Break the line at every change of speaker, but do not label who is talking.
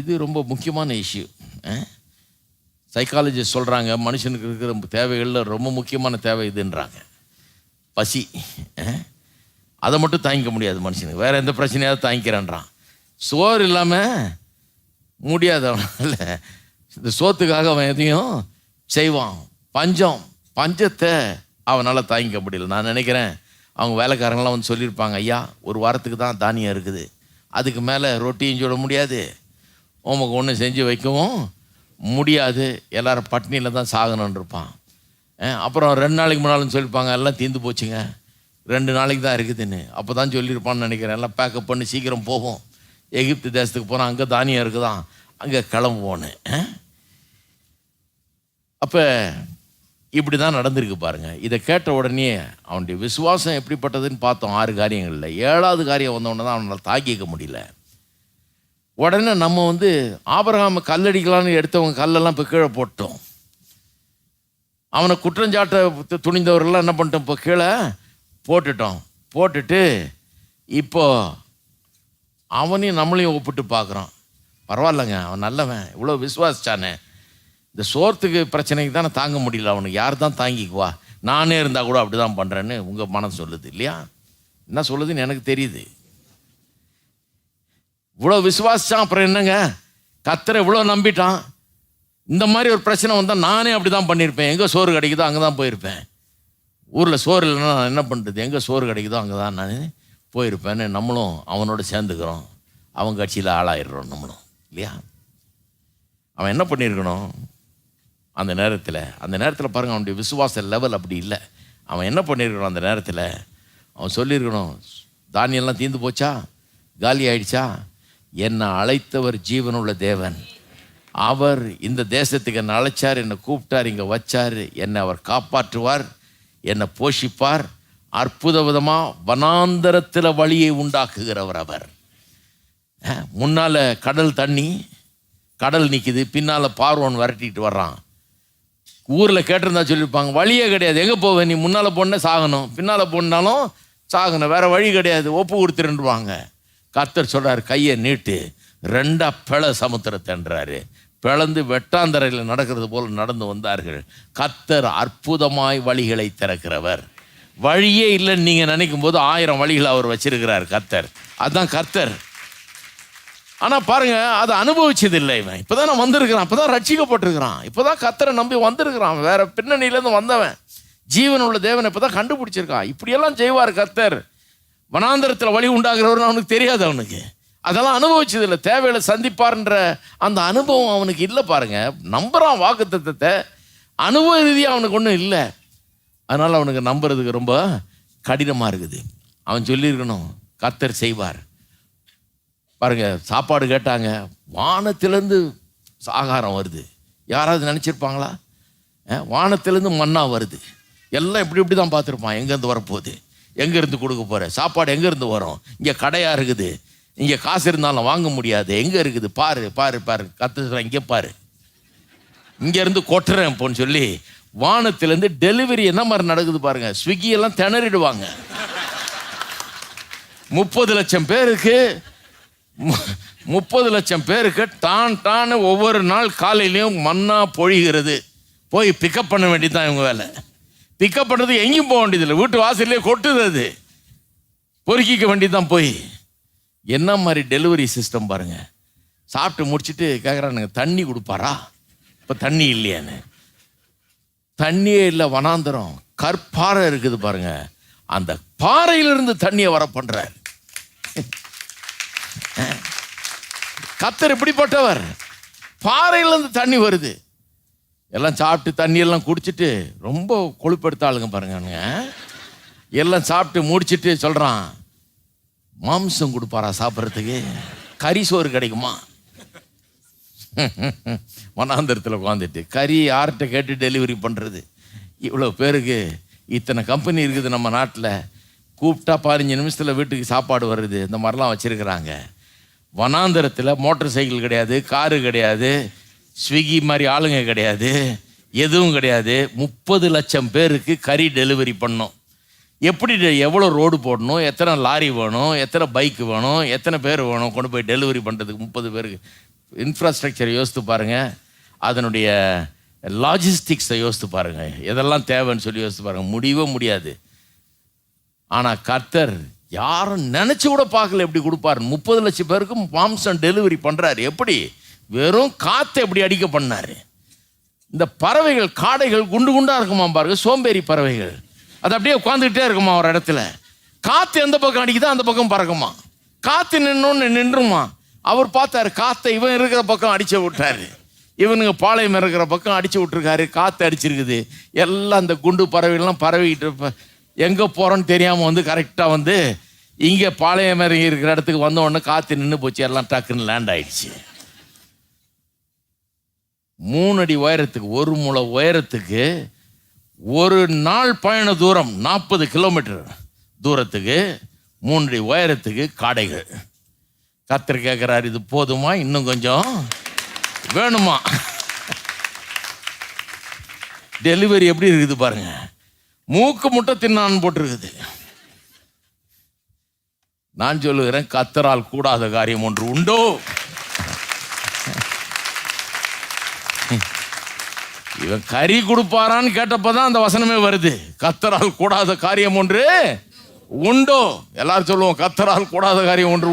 இது ரொம்ப முக்கியமான இஷ்யூ சைக்காலஜிஸ்ட் சொல்கிறாங்க மனுஷனுக்கு இருக்கிற தேவைகளில் ரொம்ப முக்கியமான தேவை இதுன்றாங்க. பசி அதை மட்டும் தாங்கிக்க முடியாது மனுஷனுக்கு. வேறு எந்த பிரச்சனையாவது தாங்கிக்கிறேன்றான். சோறு இல்லாமல் முடியாது அவனால இந்த சோத்துக்காக அவன் எதையும் செய்வான். பஞ்சம் பஞ்சத்தை அவனால் தாங்கிக்க முடியல. நான் நினைக்கிறேன் அவங்க வேலைக்காரங்களாம் வந்து சொல்லியிருப்பாங்க ஐயா ஒரு வாரத்துக்கு தான் தானியம் இருக்குது. அதுக்கு மேலே ரொட்டியும் சுட முடியாது. உமக்கு ஒன்று செஞ்சு வைக்கவும் முடியாது. எல்லாரும் பட்னியில் தான் சாகணும்னு இருப்பான். அப்புறம் ரெண்டு நாளைக்கு முன்னாலும் சொல்லியிருப்பாங்க எல்லாம் தீந்து போச்சுங்க. ரெண்டு நாளைக்கு தான் இருக்குதுன்னு. அப்போ தான் சொல்லியிருப்பான்னு நினைக்கிறேன். எல்லாம் பேக்கப் பண்ணி சீக்கிரம் போவோம். எகிப்து தேசத்துக்கு போனால் அங்கே தானியம் இருக்குதான். அங்கே கிளம்புவோன்னு. அப்போ இப்படி தான் நடந்திருக்கு பாருங்கள் இதை கேட்ட உடனே அவனுடைய விசுவாசம் எப்படிப்பட்டதுன்னு பார்த்தோம். ஆறு காரியங்களில். ஏழாவது காரியம் வந்த தான் அவனால் தாக்கிக்க முடியல. உடனே நம்ம வந்து ஆபரகாம கல்லடிக்கலான்னு எடுத்தவங்க கல்லெல்லாம் இப்போ கீழே போட்டோம். அவனை குற்றஞ்சாட்ட துணிந்தவர்கள்லாம் என்ன பண்ணிட்டோம்? இப்போ கீழே போட்டுட்டோம். போட்டுட்டு இப்போ அவனையும் நம்மளையும் ஒப்பிட்டு பார்க்குறோம் பரவாயில்லைங்க அவன் நல்லவன் இவ்வளோ விசுவாசிச்சானே. இந்த சோர்த்துக்கு பிரச்சனைக்கு தானே தாங்க முடியல அவனுக்கு யார் தான் தாங்கிக்குவா? நானே இருந்தால் கூட அப்படி தான் பண்ணுறேன்னு உங்கள் மனம் சொல்லுது இல்லையா? என்ன சொல்லுதுன்னு எனக்கு தெரியுது. இவ்வளோ விசுவாசித்தான் அப்புறம் என்னங்க? கத்தரை இவ்வளோ நம்பிட்டான். இந்த மாதிரி ஒரு பிரச்சனை வந்தால் நானே அப்படி தான் பண்ணியிருப்பேன். எங்கே சோறு கிடைக்குதோ அங்கே தான் போயிருப்பேன். ஊரில் சோறு இல்லைன்னா நான் என்ன பண்ணுறது எங்கே சோறு கிடைக்குதோ அங்கே தான் நான் போயிருப்பேன்னு நம்மளும் அவனோட சேர்ந்துக்கிறோம். அவன் கட்சியில் ஆளாயிடுறோம் நம்மளும். இல்லையா? அவன் என்ன பண்ணியிருக்கணும்? அந்த நேரத்தில் அந்த நேரத்தில் பாருங்கள் அவனுடைய விசுவாச லெவல் அப்படி இல்லை. அவன் என்ன பண்ணியிருக்கணும் அந்த நேரத்தில்? அவன் சொல்லியிருக்கணும் தானியெல்லாம் தீந்து போச்சா? காலி ஆயிடுச்சா? என்னை அழைத்தவர் ஜீவனுள்ள தேவன். அவர் இந்த தேசத்துக்கு என்னை அழைச்சார் என்னை கூப்பிட்டார் இங்கே வச்சார் என்னை அவர் காப்பாற்றுவார் என்னை போஷிப்பார் அற்புத விதமாக வனாந்தரத்தில் வழியை உண்டாக்குகிறவர் அவர். முன்னால் கடல் தண்ணி கடல் நிற்கிது பின்னால் பார்வன் விரட்டிட்டு வர்றான். ஊரில் கேட்டிருந்தா சொல்லியிருப்பாங்க வழியே கிடையாது எங்கே போவ? நீ முன்னால் போனே சாகணும் பின்னால் போனாலும் சாகணும் வேறு வழி கிடையாது ஒப்பு கொடுத்துருவாங்க கர்த்தர் சொல்கிறார் கையை நீட்டு ரெண்டாக பிள சமுத்திரத்தன்றாரு பிளந்து வெட்டாந்தரையில் நடக்கிறது போல் நடந்து வந்தார்கள். கத்தர் அற்புதமாய் வழிகளை திறக்கிறவர். வழியே இல்லைன்னு நீங்கள் நினைக்கும் போது ஆயிரம் வழிகளை அவர் வச்சிருக்கிறார் கத்தர் அதுதான் கர்த்தர். ஆனால் பாருங்கள் அதை அனுபவிச்சது இல்லை இவன். இப்போதான் நான் வந்திருக்கிறான் இப்போதான் ரட்சிக்கப்பட்டிருக்கிறான். இப்போதான் கத்தரை நம்பி வந்திருக்கிறான். வேற பின்னணியிலேருந்து வந்தவன். ஜீவன் உள்ள தேவனை இப்போதான் கண்டுபிடிச்சிருக்கான். இப்படியெல்லாம் செய்வார் கத்தர் வனாந்தரத்தில் வழி உண்டாகிறவர்னு அவனுக்கு தெரியாது அவனுக்கு. அதெல்லாம் அனுபவிச்சது இல்லை தேவையில சந்திப்பார்ன்ற அந்த அனுபவம் அவனுக்கு இல்லை பாருங்க. நம்புறான் தத்துவத்தை. அனுபவ ரீதியாக அவனுக்கு ஒன்றும் இல்லை. அதனால் அவனுக்கு நம்புறதுக்கு ரொம்ப கடினமாக இருக்குது. அவன் சொல்லியிருக்கணும் கத்தர் செய்வார். பாருங்க சாப்பாடு கேட்டாங்க. வானத்திலேருந்து ஆகாரம் வருது. யாராவது நினச்சிருப்பாங்களா? வானத்திலேருந்து மண்ணா வருது. எல்லாம் இப்படி இப்படி தான் பார்த்துருப்பான். எங்கேருந்து வரப்போகுது? எங்கேருந்து கொடுக்க போகிற சாப்பாடு எங்கேருந்து வரும்? இங்கே கடையாக இருக்குது. இங்கே காசு இருந்தாலும் வாங்க முடியாது. எங்கே இருக்குது? பாரு பாரு பாரு. கத்து இங்கே பாரு. இங்கேருந்து கொட்டுறேன் போன்னு சொல்லி வானத்திலேருந்து டெலிவரி என்ன மாதிரி நடக்குது பாருங்கள் ஸ்விக்கியெல்லாம் திணறிடுவாங்க. முப்பது லட்சம் பேருக்கு மு- முப்பது லட்சம் பேருக்கு டான் டான்னு ஒவ்வொரு நாள் காலையிலையும் மண்ணாக பொழிகிறது. போய் பிக்கப் பண்ண வேண்டியதுதான் இவங்க வேலை. பிக்கப் பண்ணுறது எங்கேயும் போக வேண்டியதில்லை. வீட்டு வாசல்லே கொட்டுது அது. பொறுக்கிக்க வேண்டியது தான் போய். என்ன மாதிரி டெலிவரி சிஸ்டம் பாருங்க. சாப்பிட்டு முடிச்சுட்டு கேட்குறானுங்க தண்ணி கொடுப்பாரா? இப்போ தண்ணி இல்லையான்னு. தண்ணியே இல்லை வனாந்தரம். கற்பாறை இருக்குது பாருங்க. அந்த பாறையிலிருந்து தண்ணியை வர பண்ணுறார் கத்தர் இப்படிப்பட்டவர். பாறையிலேருந்து தண்ணி வருது. எல்லாம் சாப்பிட்டு தண்ணி எல்லாம் குடிச்சிட்டு ரொம்ப கொழுப்பெடுத்த ஆளுங்க பாருங்க எல்லாம் சாப்பிட்டு முடிச்சிட்டு சொல்கிறான் மாம்சம் கொடுப்பாரா சாப்பிட்றதுக்கு? கறி சோறு கிடைக்குமா? வனாந்தரத்தில் உட்காந்துட்டு கறி யார்கிட்ட கேட்டு டெலிவரி பண்ணுறது இவ்வளோ பேருக்கு இத்தனை கம்பெனி இருக்குது நம்ம நாட்டில். கூப்பிட்டா பதினஞ்சு நிமிஷத்தில் வீட்டுக்கு சாப்பாடு வருது. இந்த மாதிரிலாம் வச்சுருக்குறாங்க. வனாந்தரத்தில் மோட்டார் சைக்கிள் கிடையாது காரு கிடையாது. ஸ்விக்கி மாதிரி ஆளுங்க கிடையாது எதுவும் கிடையாது. முப்பது லட்சம் பேருக்கு கறி டெலிவரி பண்ணோம். எப்படி எவ்வளோ ரோடு போடணும் எத்தனை லாரி வேணும் எத்தனை பைக் வேணும் எத்தனை பேர் வேணும் கொண்டு போய் டெலிவரி பண்ணுறதுக்கு முப்பது பேருக்கு. இன்ஃப்ராஸ்ட்ரக்சரை யோசித்து பாருங்க. அதனுடைய லாஜிஸ்டிக்ஸை யோசித்து பாருங்கள் எதெல்லாம் தேவைன்னு சொல்லி யோசித்து பாருங்கள் முடியவே முடியாது. ஆனால் கர்த்தர் யாரும் நினச்சி கூட பார்க்கல எப்படி கொடுப்பாரு முப்பது லட்சம் பேருக்கு மாம்சம் டெலிவரி பண்ணுறாரு எப்படி? வெறும் காற்று எப்படி அடிக்க பண்ணார்? இந்த பறவைகள் காடைகள் குண்டு குண்டாக இருக்குமா பாருங்க சோம்பேறி பறவைகள். அது அப்படியே உட்காந்துக்கிட்டே இருக்குமா ஒரு இடத்துல. காற்று எந்த பக்கம் அடிக்குதோ அந்த பக்கம் பறக்குமா? காற்று நின்னோன்னு நின்றுமா? அவர் பார்த்தாரு காற்றை இவன் இருக்கிற பக்கம் அடிச்சு விட்டாரு. இவனுங்க பாளையம் இருக்கிற பக்கம் அடிச்சு விட்டுருக்காரு காற்று அடிச்சிருக்குது. எல்லாம் அந்த குண்டு பறவைகள்லாம் பறவைகிட்டு இருப்ப எங்கே போகிறோன்னு தெரியாமல் வந்து கரெக்டாக வந்து இங்கே பாளையம் இறங்கி இருக்கிற இடத்துக்கு வந்த உடனே காற்று நின்று போச்சு எல்லாம் டக்குன்னு லேண்ட் ஆயிடுச்சு. மூணு அடி உயரத்துக்கு ஒரு முளை உயரத்துக்கு ஒரு நாள் பயண தூரம் நாற்பது கிலோமீட்டர் தூரத்துக்கு மூணு அடி உயரத்துக்கு காடைகள். கத்திர கேட்குறாரு இது போதுமா? இன்னும் கொஞ்சம் வேணுமா? டெலிவரி எப்படி இருக்குது பாருங்க. மூக்கு முட்டை தின்னான்னு போட்டிருக்குது. நான் சொல்லுகிறேன் கத்தரால் கூடாத காரியம் ஒன்று உண்டோ? இவன் கறி கொடுப்பாரான்னு கேட்டப்பதான் அந்த வசனமே வருது. கத்தரால் கூடாத காரியம் ஒன்று உண்டோ? எல்லாரும் சொல்லுவோம் கத்தரால் கூடாத காரியம் ஒன்று